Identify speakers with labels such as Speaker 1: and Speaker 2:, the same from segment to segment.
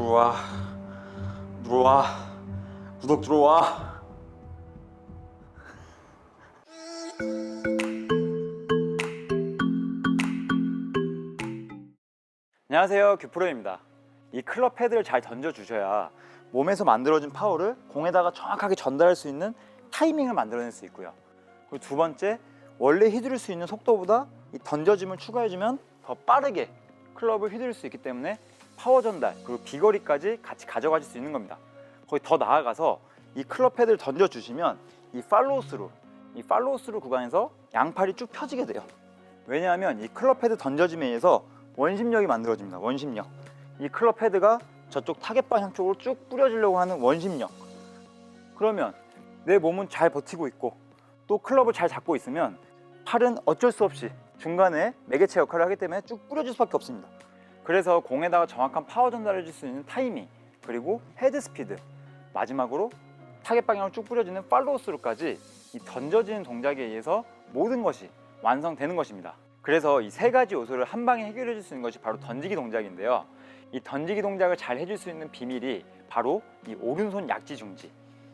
Speaker 1: 들어와. 들어와. 구독 들어와. 안녕하세요. 규프로입니다. 이 클럽 헤드를 잘 던져주셔야 몸에서 만들어진 파워를 공에다가 정확하게 전달할 수 있는 타이밍을 만들어낼 수 있고요. 그리고 두 번째 원래 휘두를 수 있는 속도보다 이 던져짐을 추가해주면 더 빠르게 클럽을 휘두를 수 있기 때문에 파워 전달 그리고 비거리까지 같이 가져가실 수 있는 겁니다. 거의 더 나아가서 이 클럽 헤드를 던져 주시면 이 팔로우 스루 이 팔로우 스루 구간에서 양팔이 쭉 펴지게 돼요. 왜냐하면 이 클럽 헤드 던져짐에 의해서 원심력이 만들어집니다. 원심력. 이 클럽 헤드가 저쪽 타겟 방향 쪽으로 쭉 뿌려지려고 하는 원심력. 그러면 내 몸은 잘 버티고 있고 또 클럽을 잘 잡고 있으면 팔은 어쩔 수 없이 중간에 매개체 역할을 하기 때문에 쭉 뿌려질 수밖에 없습니다. 그래서 공에다가 정확한 파워 전달을 줄수 있는 타이밍 그리고 헤드 스피드 마지막으로 타겟 방향을 쭉 뿌려지는 팔로우 스루까지 이 던져지는 동작에 의해서 모든 것이 완성되는 것입니다. 그래서 이 세 가지 요소를 한 방에 해결해 줄 수 있는 것이 바로 던지기 동작인데요. 이 던지기 동작을 잘 해줄 수 있는 비밀이 바로 이 오른손 약지 중지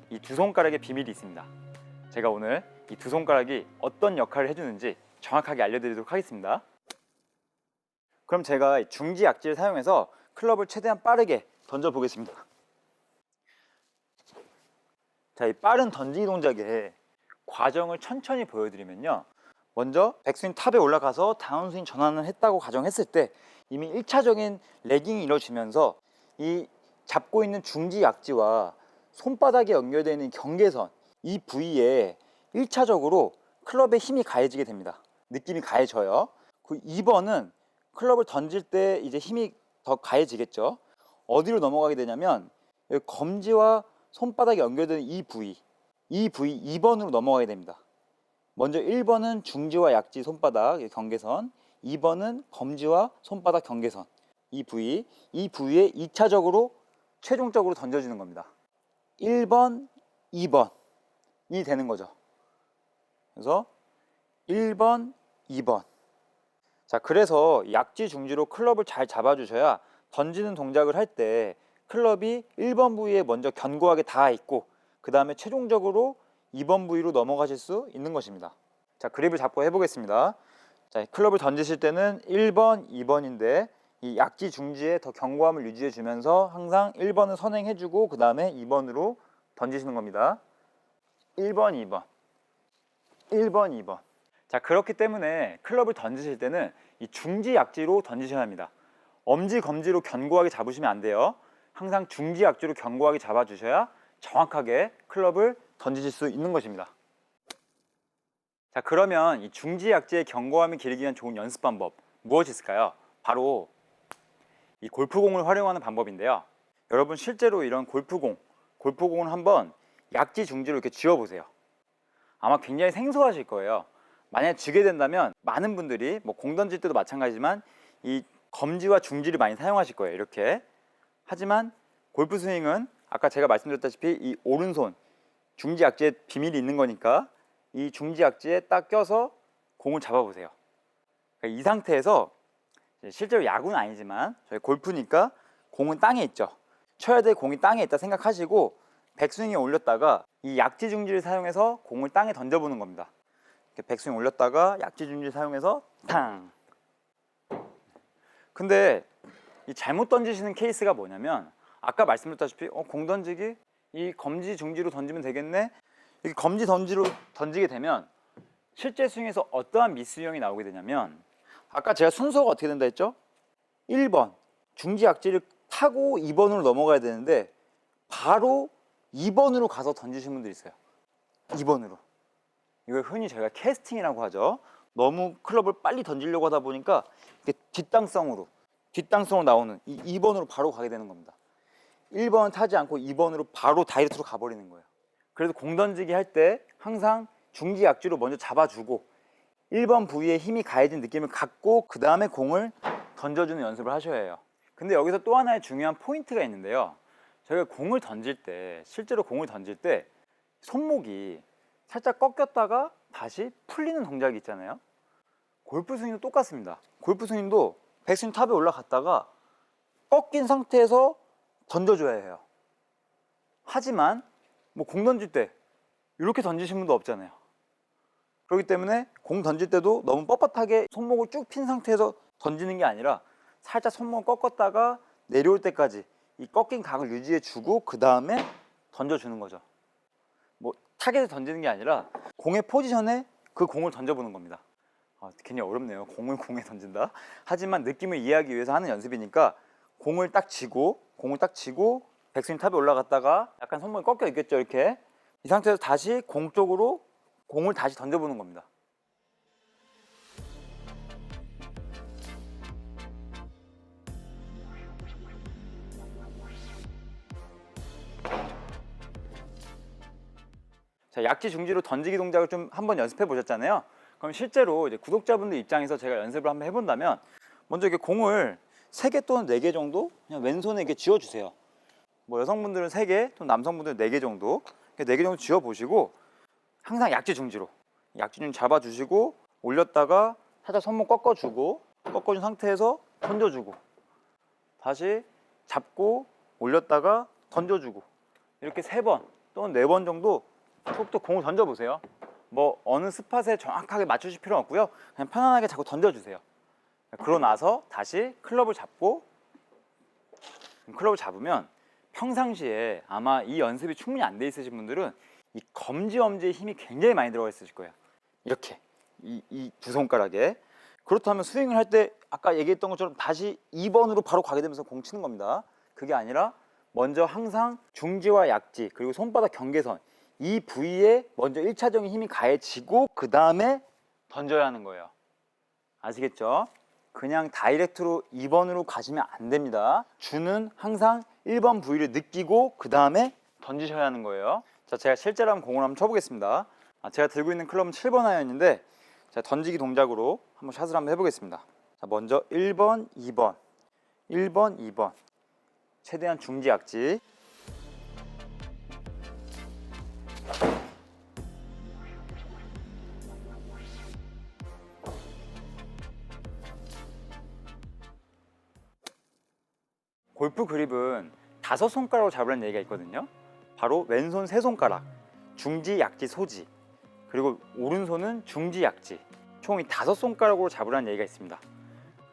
Speaker 1: 이 두 손가락의 비밀이 있습니다. 제가 오늘 이 두 손가락이 어떤 역할을 해주는지 정확하게 알려드리도록 하겠습니다. 그럼 제가 이 중지 약지를 사용해서 클럽을 최대한 빠르게 던져 보겠습니다. 자, 이 빠른 던지기 동작의 과정을 천천히 보여드리면요. 먼저 백스윙 탑에 올라가서 다운스윙 전환을 했다고 가정했을 때 이미 1차적인 레깅이 이루어지면서 이 잡고 있는 중지 약지와 손바닥에 연결되어 있는 경계선 이 부위에 1차적으로 클럽의 힘이 가해지게 됩니다. 느낌이 가해져요. 그 2번은 클럽을 던질 때 이제 힘이 더 가해지겠죠. 어디로 넘어가게 되냐면 검지와 손바닥이 연결되는 이 부위, 이 부위 2번으로 넘어가게 됩니다. 먼저 1번은 중지와 약지 손바닥 경계선, 2번은 검지와 손바닥 경계선 이 부위, 이 부위에 2차적으로 최종적으로 던져주는 겁니다. 1번, 2번이 되는 거죠. 그래서 1번, 2번. 자, 그래서 약지 중지로 클럽을 잘 잡아주셔야 던지는 동작을 할 때 클럽이 1번 부위에 먼저 견고하게 닿아 있고 그 다음에 최종적으로 2번 부위로 넘어가실 수 있는 것입니다. 자, 그립을 잡고 해보겠습니다. 자, 클럽을 던지실 때는 1번, 2번인데 이 약지 중지에 더 견고함을 유지해 주면서 항상 1번을 선행해 주고 그 다음에 2번으로 던지시는 겁니다. 1번, 2번. 1번, 2번. 자, 그렇기 때문에 클럽을 던지실 때는 이 중지 약지로 던지셔야 합니다. 엄지, 검지로 견고하게 잡으시면 안 돼요. 항상 중지 약지로 견고하게 잡아주셔야 정확하게 클럽을 던지실 수 있는 것입니다. 자, 그러면 이 중지 약지의 견고함을 기르기 위한 좋은 연습 방법 무엇이 있을까요? 바로 이 골프공을 활용하는 방법인데요. 여러분 실제로 이런 골프공, 골프공을 한번 약지 중지로 이렇게 쥐어 보세요. 아마 굉장히 생소하실 거예요. 만약에 쥐게 된다면 많은 분들이 뭐 공 던질 때도 마찬가지지만 이 검지와 중지를 많이 사용하실 거예요. 이렇게. 하지만 골프 스윙은 아까 제가 말씀드렸다시피 이 오른손 중지 약지에 비밀이 있는 거니까 이 중지 약지에 딱 껴서 공을 잡아 보세요. 그러니까 이 상태에서 실제로 야구는 아니지만 저희 골프니까 공은 땅에 있죠. 쳐야 될 공이 땅에 있다 생각하시고 백스윙에 올렸다가 이 약지 중지를 사용해서 공을 땅에 던져보는 겁니다. 백스윙 올렸다가 약지 중지를 사용해서 탕. 근데 이 잘못 던지시는 케이스가 뭐냐면 아까 말씀드렸다시피 어, 공 던지기 이 검지 중지로 던지면 되겠네. 이렇게 검지 던지로 던지게 되면 실제 스윙에서 어떠한 미스 유형이 나오게 되냐면 아까 제가 순서가 어떻게 된다 했죠? 1번 중지 약지를 타고 2번으로 넘어가야 되는데 바로 2번으로 가서 던지신 분들이 있어요. 2번으로. 이걸 흔히 저희가 캐스팅이라고 하죠. 너무 클럽을 빨리 던지려고 하다 보니까 뒷땅성으로 뒷땅성으로 나오는 이 2번으로 바로 가게 되는 겁니다. 1번 타지 않고 2번으로 바로 다이렉트로 가버리는 거예요. 그래서 공 던지기 할 때 항상 중지 약지로 먼저 잡아주고 1번 부위에 힘이 가해진 느낌을 갖고 그 다음에 공을 던져주는 연습을 하셔야 해요. 근데 여기서 또 하나의 중요한 포인트가 있는데요. 저희가 공을 던질 때 실제로 공을 던질 때 손목이 살짝 꺾였다가 다시 풀리는 동작이 있잖아요. 골프 스윙도 똑같습니다. 골프 스윙도 백스윙 탑에 올라갔다가 꺾인 상태에서 던져줘야 해요. 하지만 뭐 공 던질 때 이렇게 던지신 분도 없잖아요. 그렇기 때문에 공 던질 때도 너무 뻣뻣하게 손목을 쭉 핀 상태에서 던지는 게 아니라 살짝 손목을 꺾었다가 내려올 때까지 이 꺾인 각을 유지해 주고 그 다음에 던져주는 거죠. 뭐 타겟에 던지는 게 아니라 공의 포지션에 그 공을 던져보는 겁니다. 아, 굉장히 어렵네요. 공을 공에 던진다. 하지만 느낌을 이해하기 위해서 하는 연습이니까 공을 딱 쥐고 공을 딱 쥐고 백스윙 탑에 올라갔다가 약간 손목이 꺾여 있겠죠 이렇게 이 상태에서 다시 공 쪽으로 공을 다시 던져보는 겁니다. 자, 약지 중지로 던지기 동작을 좀 한번 연습해 보셨잖아요. 그럼 실제로 이제 구독자분들 입장에서 제가 연습을 한번 해본다면 먼저 이렇게 공을 세 개 또는 네 개 정도 그냥 왼손에 이렇게 쥐어 주세요. 뭐 여성분들은 세 개, 또 남성분들은 네 개 정도 네 개 정도 쥐어 보시고 항상 약지 중지로 약지 좀 잡아 주시고 올렸다가 살짝 손목 꺾어 주고 꺾어 준 상태에서 던져 주고 다시 잡고 올렸다가 던져 주고 이렇게 세 번 또는 네 번 정도 톡톡 공을 던져 보세요. 뭐 어느 스팟에 정확하게 맞추실 필요는 없고요. 그냥 편안하게 자꾸 던져 주세요. 그러고 나서 다시 클럽을 잡고 클럽을 잡으면 평상시에 아마 이 연습이 충분히 안 돼 있으신 분들은 이 검지 엄지에 힘이 굉장히 많이 들어가 있으실 거예요. 이렇게 이 두 손가락에 그렇다면 스윙을 할 때 아까 얘기했던 것처럼 다시 2번으로 바로 가게 되면서 공 치는 겁니다. 그게 아니라 먼저 항상 중지와 약지 그리고 손바닥 경계선 이 부위에 먼저 1차적인 힘이 가해지고 그 다음에 던져야 하는 거예요. 아시겠죠? 그냥 다이렉트로 2번으로 가시면 안 됩니다. 주는 항상 1번 부위를 느끼고 그 다음에 던지셔야 하는 거예요. 자, 제가 실제로 한번 공을 한번 쳐보겠습니다. 아, 제가 들고 있는 클럽은 7번 아이언인데 제가 던지기 동작으로 한번 샷을 한번 해보겠습니다. 자, 먼저 1번, 2번, 1번, 2번. 최대한 중지 약지. 골프 그립은 다섯 손가락으로 잡으라는 얘기가 있거든요. 바로 왼손 세 손가락, 중지, 약지, 소지, 그리고 오른손은 중지, 약지, 총이 다섯 손가락으로 잡으라는 얘기가 있습니다.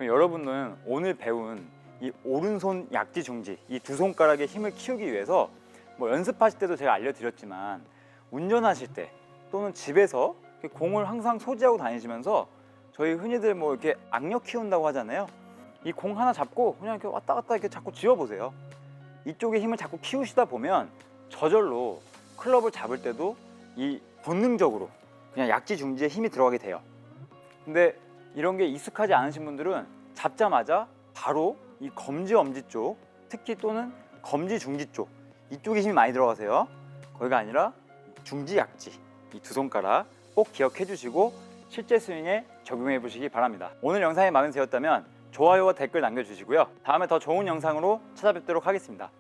Speaker 1: 여러분은 오늘 배운 이 오른손 약지, 중지 이 두 손가락의 힘을 키우기 위해서 뭐 연습하실 때도 제가 알려드렸지만 운전하실 때 또는 집에서 공을 항상 소지하고 다니시면서 저희 흔히들 뭐 이렇게 악력 키운다고 하잖아요. 이 공 하나 잡고 그냥 이렇게 왔다 갔다 이렇게 자꾸 쥐어 보세요. 이쪽에 힘을 자꾸 키우시다 보면 저절로 클럽을 잡을 때도 이 본능적으로 그냥 약지 중지에 힘이 들어가게 돼요. 근데 이런 게 익숙하지 않으신 분들은 잡자마자 바로 이 검지 엄지 쪽, 특히 또는 검지 중지 쪽 이쪽에 힘이 많이 들어가세요. 거기가 아니라 중지 약지 이 두 손가락 꼭 기억해 주시고 실제 스윙에 적용해 보시기 바랍니다. 오늘 영상이 마음에 드셨다면 좋아요와 댓글 남겨주시고요. 다음에 더 좋은 영상으로 찾아뵙도록 하겠습니다.